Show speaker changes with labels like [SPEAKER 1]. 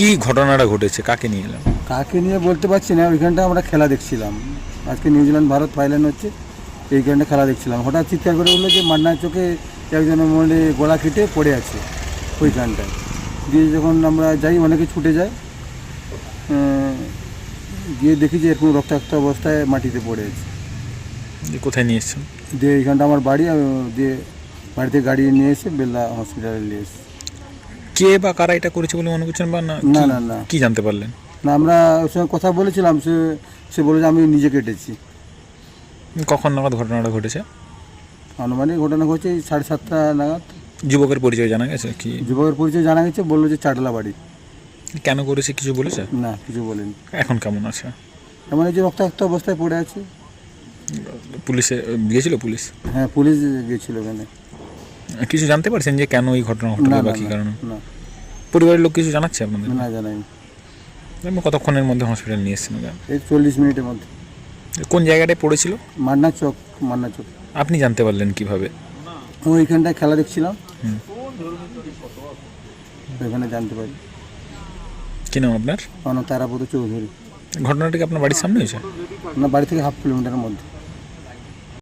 [SPEAKER 1] কি ঘটনাটা ঘটেছে? কাকে নিয়ে এলাম?
[SPEAKER 2] কাকে নিয়ে বলতে পারছি না ওইখানটা আমরা খেলা দেখছিলাম। আজকে নিউজিল্যান্ড ভারত ফাইনাল হচ্ছে এইখানটা খেলা দেখছিলাম। হঠাৎ চিৎকার করে বলল যে মান্নার চোখে একজনের মনে গলা কেটে পড়ে আছে ওইখানটায়। দিয়ে যখন আমরা যাই অনেকে ছুটে যায় গিয়ে দেখি যে এরকম রক্তাক্ত অবস্থায় মাটিতে পড়ে আছে।
[SPEAKER 1] কোথায় নিয়ে এসছেন?
[SPEAKER 2] দিয়ে এইখানটা আমার বাড়ি দিয়ে বাড়িতে গাড়ি নিয়ে এসে বেল্লা হসপিটালে নিয়ে এসে
[SPEAKER 1] কে বা কারা এটা করেছে বলে মনে করছেন বা না?
[SPEAKER 2] না, না, না।
[SPEAKER 1] কি জানতে পারলেন?
[SPEAKER 2] না আমরা ওর সঙ্গে কথা বলেছিলাম সে সে বলে যে আমি নিজে কেটেছি।
[SPEAKER 1] কখন নাগাদ ঘটনাটা ঘটেছে?
[SPEAKER 2] আনুমানিক ঘটনা হচ্ছে এই সাড়ে সাতটা নাগাদ।
[SPEAKER 1] যুবকের পরিচয় জানা গেছে কি?
[SPEAKER 2] যুবকের পরিচয় জানা গেছে বলল যে চাটলা বাড়ি।
[SPEAKER 1] কেন করেছে কিছু বলেছে?
[SPEAKER 2] না কিছু বলেনি।
[SPEAKER 1] এখন কেমন আছে?
[SPEAKER 2] এমন এই যে রক্তাক্ত অবস্থায় পড়ে আছে।
[SPEAKER 1] পুলিশে গিয়েছিল পুলিশ?
[SPEAKER 2] হ্যাঁ পুলিশ গিয়েছিল ওখানে
[SPEAKER 1] কিছু জানতে পারছেন যে কেন এই ঘটনা
[SPEAKER 2] না
[SPEAKER 1] ঘটলো
[SPEAKER 2] না
[SPEAKER 1] বা কি কারণে?
[SPEAKER 2] না।
[SPEAKER 1] পরিবারের লোক কিছু জানাচ্ছে আপনাদের?
[SPEAKER 2] না জানাইনি।
[SPEAKER 1] আপনি কতক্ষণের মধ্যে হসপিটাল নিয়ে এসেছেন ওকে?
[SPEAKER 2] এই চল্লিশ মিনিটের মধ্যে।
[SPEAKER 1] কোন জায়গাটায় পড়েছিল?
[SPEAKER 2] মান্না চক মান্না চক।
[SPEAKER 1] আপনি জানতে পারলেন কীভাবে?
[SPEAKER 2] ওইখানটায় খেলা দেখছিলাম।
[SPEAKER 1] হুম।
[SPEAKER 2] ওইখানে জানতে পারি।
[SPEAKER 1] কি নাম আপনার?
[SPEAKER 2] অন তারাপদ চৌধুরী।
[SPEAKER 1] ঘটনাটা কি আপনার বাড়ির সামনে হয়েছে?
[SPEAKER 2] আপনার বাড়ি থেকে হাফ কিলোমিটারের মধ্যে।